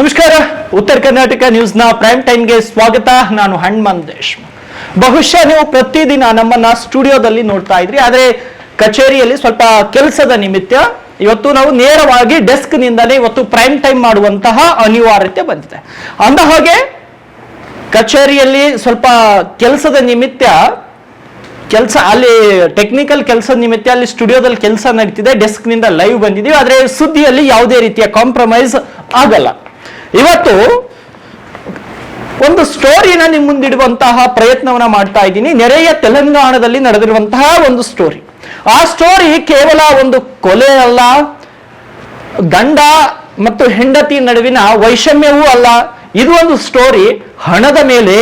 ನಮಸ್ಕಾರ. ಉತ್ತರ ಕರ್ನಾಟಕ ನ್ಯೂಸ್ನ ಪ್ರೈಮ್ ಟೈಮ್ಗೆ ಸ್ವಾಗತ. ನಾನು ಹಣ್ಮನ್ ದೇಶ್ಮುಖ್. ಬಹುಶಃ ನೀವು ಪ್ರತಿದಿನ ನಮ್ಮನ್ನ ಸ್ಟುಡಿಯೋದಲ್ಲಿ ನೋಡ್ತಾ ಇದ್ರಿ, ಆದ್ರೆ ಕಚೇರಿಯಲ್ಲಿ ಸ್ವಲ್ಪ ಕೆಲಸದ ನಿಮಿತ್ತ ಇವತ್ತು ನಾವು ನೇರವಾಗಿ ಡೆಸ್ಕ್ ನಿಂದಲೇ ಇವತ್ತು ಪ್ರೈಮ್ ಟೈಮ್ ಮಾಡುವಂತಹ ಅನಿವಾರ್ಯತೆ ಬಂದಿದೆ. ಅಂದ ಹಾಗೆ, ಕಚೇರಿಯಲ್ಲಿ ಸ್ವಲ್ಪ ಕೆಲಸದ ನಿಮಿತ್ತ, ಕೆಲಸ ಅಲ್ಲಿ ಟೆಕ್ನಿಕಲ್ ಕೆಲಸದ ನಿಮಿತ್ತ ಅಲ್ಲಿ ಸ್ಟುಡಿಯೋದಲ್ಲಿ ಕೆಲಸ ನಡೀತಿದೆ ಡೆಸ್ಕ್ನಿಂದ ಲೈವ್ ಬಂದಿದೀವಿ ಆದ್ರೆ ಸುದ್ದಿಯಲ್ಲಿ ಯಾವುದೇ ರೀತಿಯ ಕಾಂಪ್ರಮೈಸ್ ಆಗಲ್ಲ. ಇವತ್ತು ಒಂದು ಸ್ಟೋರಿನ ನಿಮ್ಮ ಮುಂದಿಡುವಂತಹ ಪ್ರಯತ್ನವನ್ನ ಮಾಡ್ತಾ ಇದ್ದೀನಿ. ನೆರೆಯ ತೆಲಂಗಾಣದಲ್ಲಿ ನಡೆದಿರುವಂತಹ ಒಂದು ಸ್ಟೋರಿ ಆ ಸ್ಟೋರಿ ಕೇವಲ ಒಂದು ಕೊಲೆ ಅಲ್ಲ. ಗಂಡ ಮತ್ತು ಹೆಂಡತಿ ನಡುವಿನ ವೈಷಮ್ಯವೂ ಅಲ್ಲ. ಇದು ಒಂದು ಸ್ಟೋರಿ ಹಣದ ಮೇಲೆ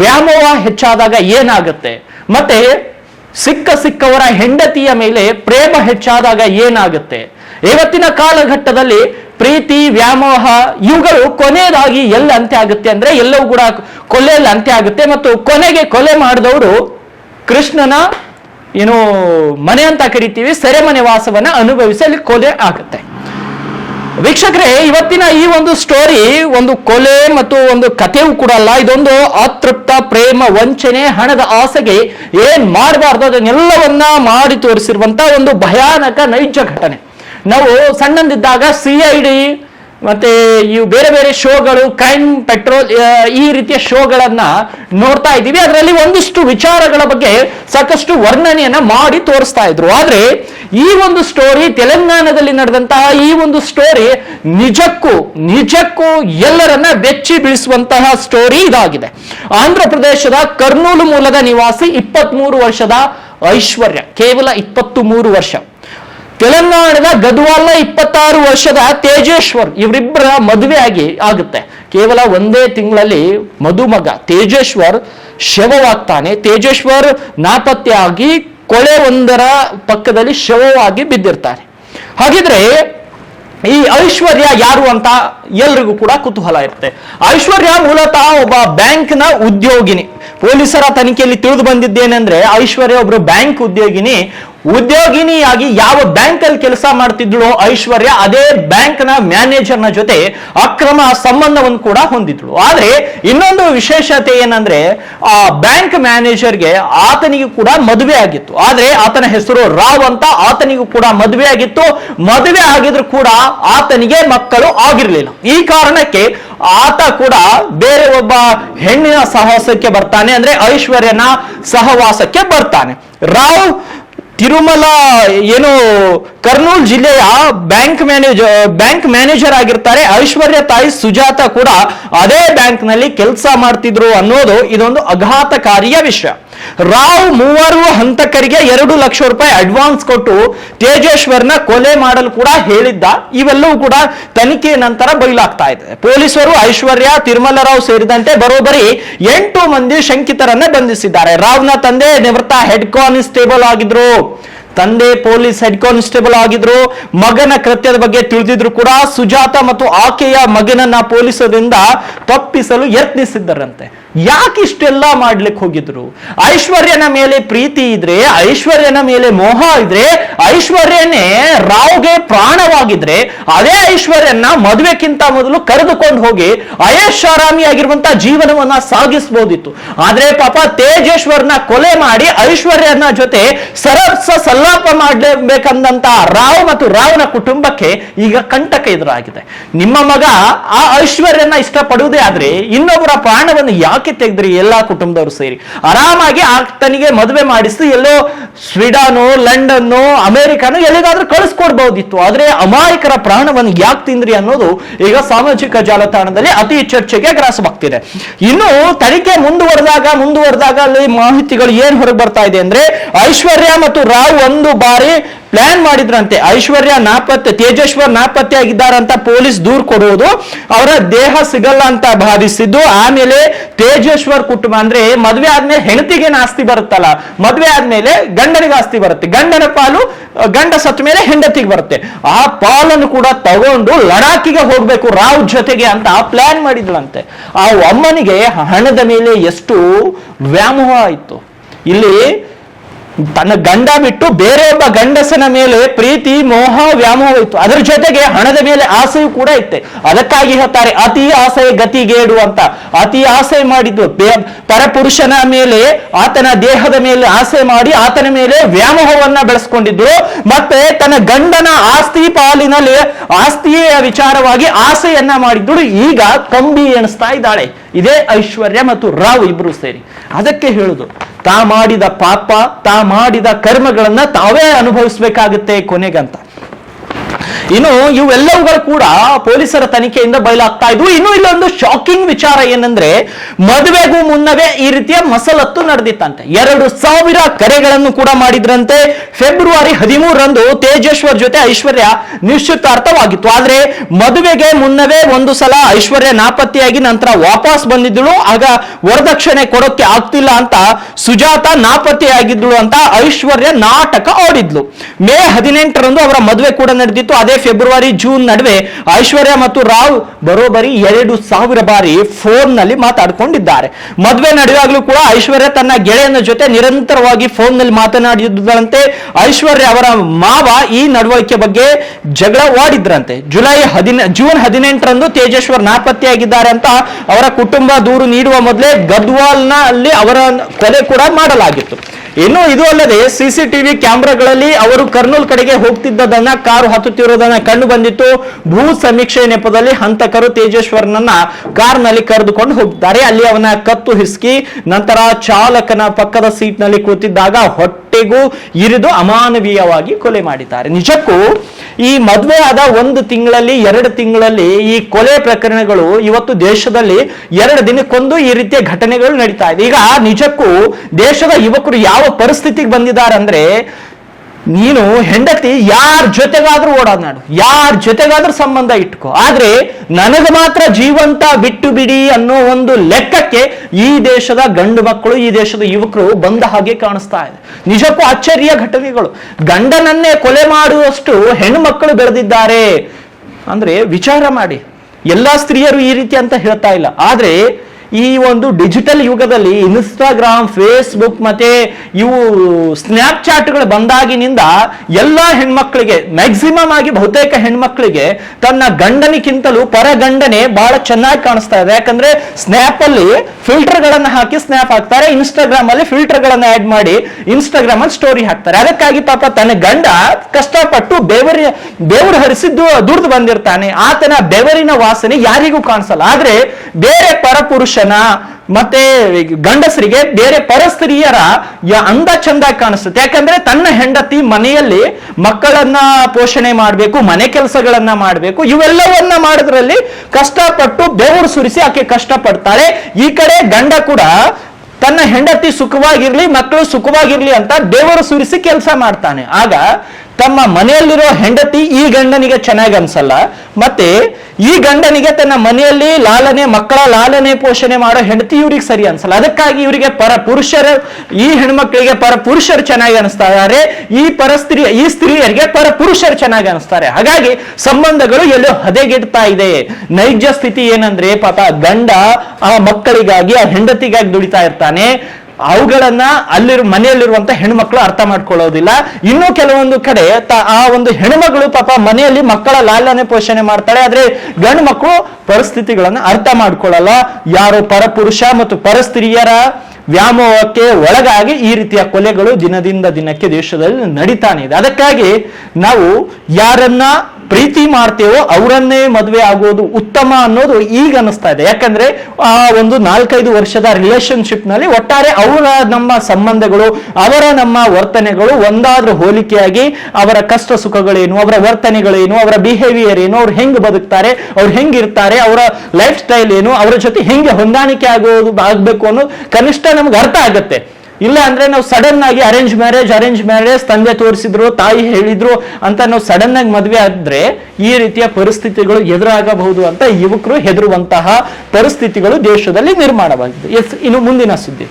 ವ್ಯಾಮೋಹ ಹೆಚ್ಚಾದಾಗ ಏನಾಗುತ್ತೆ? ಮತ್ತೆ ಸಿಕ್ಕ ಸಿಕ್ಕವರ ಹೆಂಡತಿಯ ಮೇಲೆ ಪ್ರೇಮ ಹೆಚ್ಚಾದಾಗ ಏನಾಗುತ್ತೆ? ಇವತ್ತಿನ ಕಾಲಘಟ್ಟದಲ್ಲಿ ಪ್ರೀತಿ, ವ್ಯಾಮೋಹ, ಇವುಗಳು ಕೊನೆಯದಾಗಿ ಎಲ್ಲಿ ಅಂತ್ಯ ಆಗುತ್ತೆ ಅಂದ್ರೆ ಎಲ್ಲವೂ ಕೂಡ ಕೊಲೆಯಲ್ಲಿ ಅಂತ್ಯ ಆಗುತ್ತೆ. ಮತ್ತು ಕೊನೆಗೆ ಕೊಲೆ ಮಾಡಿದವರು ಕೃಷ್ಣನ, ಏನು ಮನೆ ಅಂತ ಕರಿತೀವಿ, ಸೆರೆಮನೆ ವಾಸವನ್ನ ಅನುಭವಿಸಿ ಅಲ್ಲಿ ಕೊಲೆ ಆಗುತ್ತೆ. ವೀಕ್ಷಕರೇ, ಇವತ್ತಿನ ಈ ಒಂದು ಸ್ಟೋರಿ ಒಂದು ಕೊಲೆ ಮತ್ತು ಒಂದು ಕಥೆಯೂ ಕೂಡ ಅಲ್ಲ. ಇದೊಂದು ಅತೃಪ್ತ, ಪ್ರೇಮ, ವಂಚನೆ, ಹಣದ ಆಸೆಗೆ ಏನ್ ಮಾಡಬಾರ್ದು, ಅದನ್ನೆಲ್ಲವನ್ನ ಮಾಡಿ ತೋರಿಸಿರುವಂತ ಒಂದು ಭಯಾನಕ ನೈಜ ಘಟನೆ. ನಾವು ಸಣ್ಣಂದಿದ್ದಾಗ ಸಿ ಐ ಡಿ, ಮತ್ತೆ ಇವು ಬೇರೆ ಬೇರೆ ಶೋಗಳು, ಕ್ರೈಮ್, ಪೆಟ್ರೋಲ್ ಈ ರೀತಿಯ ಶೋಗಳನ್ನ ನೋಡ್ತಾ ಇದ್ದೀವಿ. ಅದರಲ್ಲಿ ಒಂದಿಷ್ಟು ವಿಚಾರಗಳ ಬಗ್ಗೆ ಸಾಕಷ್ಟು ವರ್ಣನೆಯನ್ನ ಮಾಡಿ ತೋರಿಸ್ತಾ ಇದ್ರು. ಆದ್ರೆ ಈ ಒಂದು ಸ್ಟೋರಿ, ತೆಲಂಗಾಣದಲ್ಲಿ ನಡೆದಂತಹ ಈ ಒಂದು ಸ್ಟೋರಿ ನಿಜಕ್ಕೂ ನಿಜಕ್ಕೂ ಎಲ್ಲರನ್ನ ಬೆಚ್ಚಿ ಬೀಳಿಸುವಂತಹ ಸ್ಟೋರಿ ಇದಾಗಿದೆ. ಆಂಧ್ರ ಪ್ರದೇಶದ ಕರ್ನೂಲು ಮೂಲದ ನಿವಾಸಿ ಇಪ್ಪತ್ಮೂರು ವರ್ಷದ ಐಶ್ವರ್ಯ, ಕೇವಲ ಇಪ್ಪತ್ತು ಮೂರು ವರ್ಷ. ತೆಲಂಗಾಣದ ಗದ್ವಾಲ್ನ ಇಪ್ಪತ್ತಾರು ವರ್ಷದ ತೇಜೇಶ್ವರ್ ಇವರಿಬ್ಬರ ಮದುವೆ ಆಗಿ ಆಗುತ್ತೆ. ಕೇವಲ ಒಂದೇ ತಿಂಗಳಲ್ಲಿ ಮದುಮಗ ತೇಜೇಶ್ವರ್ ಶವವಾಗ್ತಾನೆ. ತೇಜೇಶ್ವರ್ ನಾಪತ್ತೆಯಾಗಿ ಕೊಳೆ ಒಂದರ ಪಕ್ಕದಲ್ಲಿ ಶವವಾಗಿ ಬಿದ್ದಿರ್ತಾರೆ. ಹಾಗಿದ್ರೆ ಈ ಐಶ್ವರ್ಯ ಯಾರು ಅಂತ ಎಲ್ರಿಗೂ ಕೂಡ ಕುತೂಹಲ ಇರುತ್ತೆ. ಐಶ್ವರ್ಯ ಮೂಲತಃ ಒಬ್ಬ ಬ್ಯಾಂಕ್ನ ಉದ್ಯೋಗಿನಿ. ಪೊಲೀಸರ ತನಿಖೆಯಲ್ಲಿ ತಿಳಿದು ಬಂದಿದ್ದೇನೆಂದ್ರೆ, ಐಶ್ವರ್ಯ ಒಬ್ರು ಬ್ಯಾಂಕ್ ಉದ್ಯೋಗಿನಿ. ಉದ್ಯೋಗಿನಿಯಾಗಿ ಯಾವ ಬ್ಯಾಂಕ್ ಅಲ್ಲಿ ಕೆಲಸ ಮಾಡ್ತಿದ್ಳು, ಐಶ್ವರ್ಯ ಅದೇ ಬ್ಯಾಂಕ್ನ ಮ್ಯಾನೇಜರ್ನ ಜೊತೆ ಅಕ್ರಮ ಸಂಬಂಧವನ್ನು ಕೂಡ ಹೊಂದಿದ್ಳು. ಆದ್ರೆ, ಇನ್ನೊಂದು ವಿಶೇಷತೆ ಏನಂದ್ರೆ, ಆ ಬ್ಯಾಂಕ್ ಮ್ಯಾನೇಜರ್ಗೆ ಆತನಿಗೂ ಕೂಡ ಮದುವೆ ಆಗಿತ್ತು. ಆದ್ರೆ, ಆತನ ಹೆಸರು ರಾವ್ ಅಂತ ಆತನಿಗೂ ಕೂಡ ಮದುವೆ ಆಗಿತ್ತು. ಮದುವೆ ಆಗಿದ್ರು ಕೂಡ ಆತನಿಗೆ ಮಕ್ಕಳು ಆಗಿರ್ಲಿಲ್ಲ. ಈ ಕಾರಣಕ್ಕೆ ಆತ ಕೂಡ ಬೇರೆ ಒಬ್ಬ ಹೆಣ್ಣಿನ ಸಹವಾಸಕ್ಕೆ ಬರ್ತಾನೆ ಅಂದ್ರೆ ಐಶ್ವರ್ಯನ ಸಹವಾಸಕ್ಕೆ ಬರ್ತಾನೆ. ರಾವ್ ತಿರುಮಲ ಏನು ಕರ್ನೂಲ್ ಜಿಲ್ಲೆಯ ಬ್ಯಾಂಕ್ ಮ್ಯಾನೇಜರ್ ಬ್ಯಾಂಕ್ ಮ್ಯಾನೇಜರ್ ಆಗಿರ್ತಾರೆ. ಐಶ್ವರ್ಯ ತಾಯಿ ಸುಜಾತ ಕೂಡ ಅದೇ ಬ್ಯಾಂಕ್ನಲ್ಲಿ ಕೆಲಸ ಮಾಡ್ತಿದ್ರು ಅನ್ನೋದು ಇದೊಂದು ಅಘಾತಕಾರಿಯ ವಿಷಯ. ರಾವ್ ಮೂವರು ಹಂತಕರಿಗೆ ಎರಡು ಲಕ್ಷ ರೂಪಾಯಿ ಅಡ್ವಾನ್ಸ್ ಕೊಟ್ಟು ತೇಜೇಶ್ವರ್ನ ಕೊಲೆ ಮಾಡಲು ಕೂಡ ಹೇಳಿದ್ದ. ಇವೆಲ್ಲವೂ ಕೂಡ ತನಿಖೆ ನಂತರ ಬಯಲಾಗ್ತಾ ಇದೆ. ಪೊಲೀಸರು ಐಶ್ವರ್ಯ, ತಿರುಮಲರಾವ್ ಸೇರಿದಂತೆ ಬರೋಬ್ಬರಿ ಎಂಟು ಮಂದಿ ಶಂಕಿತರನ್ನ ಬಂಧಿಸಿದ್ದಾರೆ. ರಾವ್ನ ತಂದೆ ನಿವೃತ್ತ ಹೆಡ್ ಕಾನ್ಸ್ಟೇಬಲ್ ಆಗಿದ್ರು. ತಂದೆ ಪೊಲೀಸ್ ಹೆಡ್ ಕಾನ್ಸ್ಟೇಬಲ್ ಆಗಿದ್ರು, ಮಗನ ಕೃತ್ಯದ ಬಗ್ಗೆ ತಿಳಿದಿದ್ರು ಕೂಡ ಸುಜಾತ ಮತ್ತು ಆಕೆಯ ಮಗನನ್ನ ಪೊಲೀಸರಿಂದ ತಪ್ಪಿಸಲು ಯತ್ನಿಸಿದ್ದರಂತೆ. ಯಾಕೆ ಇಷ್ಟೆಲ್ಲ ಮಾಡ್ಲಿಕ್ಕೆ ಹೋಗಿದ್ರು? ಐಶ್ವರ್ಯನ ಮೇಲೆ ಪ್ರೀತಿ ಇದ್ರೆ, ಐಶ್ವರ್ಯನ ಮೇಲೆ ಮೋಹ ಇದ್ರೆ, ಐಶ್ವರ್ಯನೇ ರಾವ್ಗೆ ಪ್ರಾಣವಾಗಿದ್ರೆ, ಅದೇ ಐಶ್ವರ್ಯನ ಮದುವೆಕ್ಕಿಂತ ಮೊದಲು ಕರೆದುಕೊಂಡು ಹೋಗಿ ಆಗಿರುವಂತಹ ಜೀವನವನ್ನ ಸಾಗಿಸಬಹುದಿತ್ತು ಆದ್ರೆ ಪಾಪ ತೇಜೇಶ್ವರ್ನ ಕೊಲೆ ಮಾಡಿ ಐಶ್ವರ್ಯನ ಜೊತೆ ಸರಸ ಸಲ್ಲಾಪ ಮಾಡಲೇಬೇಕಂದಂತ ರಾವ್ ಮತ್ತು ರಾವ್ನ ಕುಟುಂಬಕ್ಕೆ ಈಗ ಕಂಟಕ ಎದುರಾಗಿದೆ. ನಿಮ್ಮ ಮಗ ಆ ಐಶ್ವರ್ಯನ ಇಷ್ಟಪಡುವುದೇ ಆದ್ರೆ ಇನ್ನೊಬ್ಬರ ಪ್ರಾಣವನ್ನು ಯಾಕೆ ತೆಗೆದ್ರಿ ಎಲ್ಲಾ ಕುಟುಂಬದವರು ಸೇರಿ? ಆರಾಮಾಗಿ ಆತನಿಗೆ ಮದುವೆ ಮಾಡಿಸಿ ಎಲ್ಲೋ ಸ್ವೀಡನು, ಲಂಡನ್ನು, ಅಮೆರಿಕನು ಎಲ್ಲಿಗಾದ್ರೂ ಕಳಿಸ್ಕೊಡ್ಬಹುದಿತ್ತು ಆದ್ರೆ ಅಮಾಯಕರ ಪ್ರಾಣವನ್ನು ಯಾಕೆ ತಿಂದ್ರಿ ಅನ್ನೋದು ಈಗ ಸಾಮಾಜಿಕ ಜಾಲತಾಣದಲ್ಲಿ ಅತಿ ಚರ್ಚೆಗೆ ಗ್ರಾಸವಾಗ್ತಿದೆ. ಇನ್ನು ತನಿಖೆ ಮುಂದುವರೆದಾಗ ಮುಂದುವರೆದಾಗ ಅಲ್ಲಿ ಮಾಹಿತಿಗಳು ಏನ್ ಹೊರಗೆ ಬರ್ತಾ ಇದೆ ಅಂದ್ರೆ ಐಶ್ವರ್ಯ ಮತ್ತು ರಾವ್ ಒಂದು ಬಾರಿ ಪ್ಲಾನ್ ಮಾಡಿದ್ರಂತೆ. ಐಶ್ವರ್ಯ ನಾಪತ್ತೆ, ತೇಜೇಶ್ವರ್ ನಾಪತ್ತೆ ಆಗಿದ್ದಾರಂತ ಪೊಲೀಸ್ ದೂರ್ ಕೊಡುವುದು ಅವರ ದೇಹ ಸಿಗಲ್ಲ ಅಂತ ಭಾವಿಸಿದ್ದು. ಆಮೇಲೆ ತೇಜೇಶ್ವರ್ ಕುಟುಂಬ ಅಂದ್ರೆ ಮದ್ವೆ ಆದ್ಮೇಲೆ ಹೆಂಡತಿಗೆ ಆಸ್ತಿ ಬರುತ್ತಲ್ಲ? ಮದ್ವೆ ಆದ್ಮೇಲೆ ಗಂಡನಿಗೆ ಆಸ್ತಿ ಬರುತ್ತೆ. ಗಂಡನ ಪಾಲು ಗಂಡ ಸತ್ತ ಮೇಲೆ ಹೆಂಡತಿಗೆ ಬರುತ್ತೆ. ಆ ಪಾಲನ್ನು ಕೂಡ ತಗೊಂಡು ಲಡಾಖಿಗೆ ಹೋಗ್ಬೇಕು ರಾವ್ ಜೊತೆಗೆ ಅಂತ ಪ್ಲಾನ್ ಮಾಡಿದ್ಲಂತೆ ಆ ಅಮ್ಮನಿಗೆ ಹಣದ ಮೇಲೆ ಎಷ್ಟು ವ್ಯಾಮೋಹ ಆಯ್ತು. ಇಲ್ಲಿ ತನ್ನ ಗಂಡ ಬಿಟ್ಟು ಬೇರೆ ಒಬ್ಬ ಗಂಡಸನ ಮೇಲೆ ಪ್ರೀತಿ, ಮೋಹ, ವ್ಯಾಮೋಹ ಇತ್ತು. ಅದರ ಜೊತೆಗೆ ಹಣದ ಮೇಲೆ ಆಸೆಯೂ ಕೂಡ ಇತ್ತೆ. ಅದಕ್ಕಾಗಿ ಹೇಳ್ತಾರೆ, ಅತಿ ಆಸೆ ಗತಿಗೇಡು ಅಂತ. ಅತಿ ಆಸೆ ಮಾಡಿದ್ದು ಪರಪುರುಷನ ಮೇಲೆ, ಆತನ ದೇಹದ ಮೇಲೆ ಆಸೆ ಮಾಡಿ ಆತನ ಮೇಲೆ ವ್ಯಾಮೋಹವನ್ನ ಬೆಳೆಸ್ಕೊಂಡಿದ್ದು ಮತ್ತೆ ತನ್ನ ಗಂಡನ ಆಸ್ತಿ ಪಾಲಿನಲ್ಲಿ ಆಸ್ತಿಯ ವಿಚಾರವಾಗಿ ಆಸೆಯನ್ನ ಮಾಡಿದ್ದು ಈಗ ಕಂಬಿ ಎಣಿಸ್ತಾ ಇದ್ದಾಳೆ. ಇದೇ ಐಶ್ವರ್ಯ ಮತ್ತು ರಾವ್ ಇಬ್ರು ಸೇರಿ. ಅದಕ್ಕೆ ಹೇಳುದು ತಾ ಮಾಡಿದ ಪಾಪ ತಾ ಮಾಡಿದ ಕರ್ಮಗಳನ್ನ ತಾವೇ ಅನುಭವಿಸ್ಬೇಕಾಗುತ್ತೆ ಕೊನೆಗಂತ. ಇನ್ನು ಇವೆಲ್ಲವುಗಳು ಕೂಡ ಪೊಲೀಸರ ತನಿಖೆಯಿಂದ ಬಯಲಾಗ್ತಾ ಇದ್ವು. ಇನ್ನು ಇಲ್ಲೊಂದು ಶಾಕಿಂಗ್ ವಿಚಾರ ಏನಂದ್ರೆ, ಮದುವೆಗೂ ಮುನ್ನವೇ ಈ ರೀತಿಯ ಮಸಲತ್ತು ನಡೆದಿತ್ತಂತೆ. ಎರಡು ಸಾವಿರ ಕರೆಗಳನ್ನು ಕೂಡ ಮಾಡಿದ್ರಂತೆ. ಫೆಬ್ರವರಿ ಹದಿಮೂರರಂದು ತೇಜೇಶ್ವರ್ ಜೊತೆ ಐಶ್ವರ್ಯ ನಿಶ್ಚಿತಾರ್ಥವಾಗಿತ್ತು. ಆದ್ರೆ ಮದುವೆಗೆ ಮುನ್ನವೇ ಒಂದು ಸಲ ಐಶ್ವರ್ಯ ನಾಪತ್ತೆಯಾಗಿ ನಂತರ ವಾಪಸ್ ಬಂದಿದ್ದಳು. ಆಗ ವರದಕ್ಷಿಣೆ ಕೊಡೋಕೆ ಆಗ್ತಿಲ್ಲ ಅಂತ ಸುಜಾತ ನಾಪತ್ತೆಯಾಗಿದ್ದಳು ಅಂತ ಐಶ್ವರ್ಯ ನಾಟಕ ಆಡಿದ್ಲು. ಮೇ ಹದಿನೆಂಟರಂದು ಅವರ ಮದುವೆ ಕೂಡ ನಡೆದಿತ್ತು. ಅದೇ ಫೆಬ್ರವರಿ, ಜೂನ್ ನಡುವೆ ಐಶ್ವರ್ಯ ಮತ್ತು ರಾವ್ ಬರೋಬರಿ ಎರಡು ಸಾವಿರ ಬಾರಿ ಫೋನ್ನಲ್ಲಿ ಮಾತಾಡಿಕೊಂಡಿದ್ದಾರೆ. ಮದುವೆ ನಡೆಯುವಾಗಲೂ ಕೂಡ ಐಶ್ವರ್ಯ ತನ್ನ ಗೆಳೆಯನ ಜೊತೆ ನಿರಂತರವಾಗಿ ಫೋನ್ನಲ್ಲಿ ಮಾತನಾಡಿದ್ದರಂತೆ ಐಶ್ವರ್ಯ ಅವರ ಮಾವ ಈ ನಡವಳಿಕೆ ಬಗ್ಗೆ ಜಗಳವಾಡಿದ್ರಂತೆ. ಜುಲೈ ಹದಿನ, ಜೂನ್ ಹದಿನೆಂಟರಂದು ತೇಜೇಶ್ವರ್ ನಾಪತ್ತೆಯಾಗಿದ್ದಾರೆ ಅಂತ ಅವರ ಕುಟುಂಬ ದೂರು ನೀಡುವ ಮೊದಲೇ ಗದ್ವಾಲ್ನಲ್ಲಿ ಅವರ ಕೊಲೆ ಕೂಡ ಮಾಡಲಾಗಿತ್ತು. ಇನ್ನು ಇದು ಅಲ್ಲದೆ ಸಿಸಿಟಿವಿ ಕ್ಯಾಮೆರಾಗಳಲ್ಲಿ ಅವರು ಕರ್ನೂಲ್ ಕಡೆಗೆ ಹೋಗ್ತಿದ್ದದನ್ನ ಕಾರು ಹತ್ತುತ್ತಿರುವುದನ್ನ ಕಂಡು ಬಂದಿತ್ತು. ಭೂ ಸಮೀಕ್ಷೆ ನೆಪದಲ್ಲಿ ಹಂತಕರು ತೇಜೇಶ್ವರ್ನನ್ನ ಕಾರ್ನಲ್ಲಿ ಕರೆದುಕೊಂಡು ಹೋಗ್ತಾರೆ. ಅಲ್ಲಿ ಅವನ ಕತ್ತು ಹಿಸ್ಕಿ, ನಂತರ ಚಾಲಕನ ಪಕ್ಕದ ಸೀಟ್ನಲ್ಲಿ ಕೂತಿದ್ದಾಗ ಹೊಟ್ಟೆಗೂ ಇರಿದು ಅಮಾನವೀಯವಾಗಿ ಕೊಲೆ ಮಾಡಿದ್ದಾರೆ. ನಿಜಕ್ಕೂ ಈ ಮದುವೆ ಆದ ಒಂದು ತಿಂಗಳಲ್ಲಿ, ಎರಡು ತಿಂಗಳಲ್ಲಿ ಈ ಕೊಲೆ ಪ್ರಕರಣಗಳು ಇವತ್ತು ದೇಶದಲ್ಲಿ ಎರಡು ದಿನಕ್ಕೊಂದು ಈ ರೀತಿಯ ಘಟನೆಗಳು ನಡೀತಾ ಇದೆ. ಈಗ ನಿಜಕ್ಕೂ ದೇಶದ ಯುವಕರು ಯಾವ ಪರಿಸ್ಥಿತಿಗೆ ಬಂದಿದ್ದಾರೆ ಅಂದ್ರೆ ನೀನು ಹೆಂಡತಿ, ಯಾರ ಜೊತೆಗಾದ್ರೂ ಓಡಾಡ್ನಾಡು ಯಾರ ಜೊತೆಗಾದ್ರೂ ಸಂಬಂಧ ಇಟ್ಕೋ. ಆದ್ರೆ ನನಗೆ ಮಾತ್ರ ಜೀವಂತ ಬಿಟ್ಟು ಬಿಡಿ ಅನ್ನೋ ಒಂದು ಲೆಕ್ಕಕ್ಕೆ ಈ ದೇಶದ ಗಂಡು ಮಕ್ಕಳು, ಈ ದೇಶದ ಯುವಕರು ಬಂದ ಹಾಗೆ ಕಾಣಿಸ್ತಾ ಇದೆ. ನಿಜಕ್ಕೂ ಅಚ್ಚರಿಯ ಘಟನೆಗಳು. ಗಂಡನನ್ನೇ ಕೊಲೆ ಮಾಡುವಷ್ಟು ಹೆಣ್ಣು ಮಕ್ಕಳು ಬೆಳೆದಿದ್ದಾರೆ. ಅಂದ್ರೆ ವಿಚಾರ ಮಾಡಿ. ಎಲ್ಲಾ ಸ್ತ್ರೀಯರು ಈ ರೀತಿ ಅಂತ ಹೇಳ್ತಾ ಇಲ್ಲ. ಆದ್ರೆ ಈ ಒಂದು ಡಿಜಿಟಲ್ ಯುಗದಲ್ಲಿ ಇನ್ಸ್ಟಾಗ್ರಾಮ್ ಫೇಸ್ಬುಕ್ ಮತ್ತೆ ಇವು ಸ್ನ್ಯಾಪ್ ಚಾಟ್ಗಳು ಬಂದಾಗಿನಿಂದ ಎಲ್ಲಾ ಹೆಣ್ಮಕ್ಳಿಗೆ ಮ್ಯಾಕ್ಸಿಮಮ್ ಆಗಿ ಬಹುತೇಕ ಹೆಣ್ಮಕ್ಳಿಗೆ ತನ್ನ ಗಂಡನಿಗಿಂತಲೂ ಪರಗಂಡನೆ ಬಹಳ ಚೆನ್ನಾಗಿ ಕಾಣಿಸ್ತಾ ಇದೆ. ಯಾಕಂದ್ರೆ ಸ್ನ್ಯಾಪ್ ಅಲ್ಲಿ ಫಿಲ್ಟರ್ ಗಳನ್ನ ಹಾಕಿ ಸ್ನ್ಯಾಪ್ ಹಾಕ್ತಾರೆ. ಇನ್ಸ್ಟಾಗ್ರಾಮ್ ಅಲ್ಲಿ ಫಿಲ್ಟರ್ ಗಳನ್ನ ಆಡ್ ಮಾಡಿ ಇನ್ಸ್ಟಾಗ್ರಾಮ್ ಅಲ್ಲಿ ಸ್ಟೋರಿ ಹಾಕ್ತಾರೆ. ಅದಕ್ಕಾಗಿ ಪಾಪ ತನ್ನ ಗಂಡ ಕಷ್ಟಪಟ್ಟು ಬೆವರಿ, ಬೆವರು ಹರಿಸಿದ್ದು ದುಡ್ದು ಬಂದಿರ್ತಾನೆ. ಆತನ ಬೆವರಿನ ವಾಸನೆ ಯಾರಿಗೂ ಕಾಣಿಸಲ್ಲ. ಆದ್ರೆ ಬೇರೆ ಪರಪುರುಷನ ಮತ್ತೆ ಗಂಡಸರಿಗೆ ಬೇರೆ ಪರಸ್ತ್ರೀಯರ ಅಂದ ಚಂದ ಕಾಣಿಸುತ್ತೆ. ಯಾಕಂದ್ರೆ ತನ್ನ ಹೆಂಡತಿ ಮನೆಯಲ್ಲಿ ಮಕ್ಕಳನ್ನ ಪೋಷಣೆ ಮಾಡಬೇಕು, ಮನೆ ಕೆಲಸಗಳನ್ನ ಮಾಡಬೇಕು, ಇವೆಲ್ಲವನ್ನ ಮಾಡೋದ್ರಲ್ಲಿ ಕಷ್ಟಪಟ್ಟು ಬೆವರು ಸುರಿಸಿ ಆಕೆ ಕಷ್ಟಪಡ್ತಾಳೆ. ಈ ಕಡೆ ಗಂಡ ಕೂಡ ತನ್ನ ಹೆಂಡತಿ ಸುಖವಾಗಿರ್ಲಿ, ಮಕ್ಕಳು ಸುಖವಾಗಿರ್ಲಿ ಅಂತ ದೇವರು ಸುರಿಸಿ ಕೆಲಸ ಮಾಡ್ತಾನೆ. ಆಗ ತಮ್ಮ ಮನೆಯಲ್ಲಿರೋ ಹೆಂಡತಿ ಈ ಗಂಡನಿಗೆ ಚೆನ್ನಾಗಿ ಅನ್ಸಲ್ಲ. ಮತ್ತೆ ಈ ಗಂಡನಿಗೆ ತನ್ನ ಮನೆಯಲ್ಲಿ ಲಾಲನೆ, ಮಕ್ಕಳ ಲಾಲನೆ ಪೋಷಣೆ ಮಾಡೋ ಹೆಂಡತಿ ಇವ್ರಿಗೆ ಸರಿ ಅನ್ಸಲ್ಲ. ಅದಕ್ಕಾಗಿ ಇವರಿಗೆ ಪರ ಪುರುಷರು, ಈ ಹೆಣ್ಮಕ್ಳಿಗೆ ಪರ ಪುರುಷರು ಚೆನ್ನಾಗಿ ಅನಿಸ್ತಾ ಇದ್ದಾರೆ ಈ ಪರ ಸ್ತ್ರೀ, ಈ ಸ್ತ್ರೀಯರಿಗೆ ಪರ ಪುರುಷರು ಚೆನ್ನಾಗಿ ಅನಿಸ್ತಾರೆ. ಹಾಗಾಗಿ ಸಂಬಂಧಗಳು ಎಲ್ಲೋ ಹದೆಗೆಡ್ತಾ ಇದೆ. ನೈಜ ಸ್ಥಿತಿ ಏನಂದ್ರೆ ಪಾಪ ಗಂಡ ಆ ಮಕ್ಕಳಿಗಾಗಿ, ಆ ಹೆಂಡತಿಗಾಗಿ ದುಡಿತಾ ಇರ್ತಾನೆ. ಅವುಗಳನ್ನ ಅಲ್ಲಿರೋ, ಮನೆಯಲ್ಲಿರುವಂತ ಹೆಣ್ಮಕ್ಳು ಅರ್ಥ ಮಾಡ್ಕೊಳ್ಳೋದಿಲ್ಲ. ಇನ್ನು ಕೆಲವೊಂದು ಕಡೆ ಆ ಒಂದು ಹೆಣ್ಮಗಳು ಪಾಪ ಮನೆಯಲ್ಲಿ ಮಕ್ಕಳ ಲಾಲನೆ ಪೋಷಣೆ ಮಾಡ್ತಾಳೆ. ಆದ್ರೆ ಗಂಡು ಮಕ್ಕಳು ಪರಿಸ್ಥಿತಿಗಳನ್ನ ಅರ್ಥ ಮಾಡ್ಕೊಳ್ಳಲ್ಲ. ಯಾರು ಪರಪುರುಷ ಮತ್ತು ಪರಸ್ತ್ರೀಯರ ವ್ಯಾಮೋಹಕ್ಕೆ ಒಳಗಾಗಿ ಈ ರೀತಿಯ ಕೊಲೆಗಳು ದಿನದಿಂದ ದಿನಕ್ಕೆ ದೇಶದಲ್ಲಿ ನಡೀತಾನೆ ಇದೆ. ಅದಕ್ಕಾಗಿ ನಾವು ಯಾರನ್ನ ಪ್ರೀತಿ ಮಾಡ್ತೇವೋ ಅವರನ್ನೇ ಮದುವೆ ಆಗೋದು ಉತ್ತಮ ಅನ್ನೋದು ಈಗ ಅನಿಸ್ತಾ ಇದೆ. ಯಾಕಂದ್ರೆ, ಆ, ಒಂದು ನಾಲ್ಕೈದು ವರ್ಷದ ರಿಲೇಶನ್ಶಿಪ್ನಲ್ಲಿ ಒಟ್ಟಾರೆ ಅವರ ನಮ್ಮ ಸಂಬಂಧಗಳು, ಅವರ ನಮ್ಮ ವರ್ತನೆಗಳು ಒಂದಾದ್ರೂ ಹೋಲಿಕೆಯಾಗಿ ಅವರ ಕಷ್ಟ ಸುಖಗಳೇನು, ಅವರ ವರ್ತನೆಗಳೇನು, ಅವರ ಬಿಹೇವಿಯರ್ ಏನು, ಅವ್ರು ಹೆಂಗ್ ಬದುಕ್ತಾರೆ, ಅವ್ರು ಹೆಂಗಿರ್ತಾರೆ, ಅವರ ಲೈಫ್ ಸ್ಟೈಲ್ ಏನು, ಅವರ ಜೊತೆ ಹೆಂಗೆ ಹೊಂದಾಣಿಕೆ ಆಗೋದು, ಆಗ್ಬೇಕು ಅನ್ನೋದು ಕನಿಷ್ಠ ನಮ್ಗೆ ಅರ್ಥ ಆಗುತ್ತೆ. ಇಲ್ಲ ಅಂದ್ರೆ ನಾವು ಸಡನ್ ಆಗಿ ಅರೇಂಜ್ ಮ್ಯಾರೇಜ್ ಅರೇಂಜ್ ಮ್ಯಾರೇಜ್ ತಂದೆ ತೋರಿಸಿದ್ರು, ತಾಯಿ ಹೇಳಿದ್ರು ಅಂತ ನಾವು ಸಡನ್ ಆಗಿ ಮದುವೆ ಆದ್ರೆ ಈ ರೀತಿಯ ಪರಿಸ್ಥಿತಿಗಳು ಎದುರಾಗಬಹುದು ಅಂತ ಯುವಕರು ಹೆದರುವಂತಹ ಪರಿಸ್ಥಿತಿಗಳು ದೇಶದಲ್ಲಿ ನಿರ್ಮಾಣವಾಗಿದೆ. ಎಸ್, ಇನ್ನು ಮುಂದಿನ ಸುದ್ದಿ.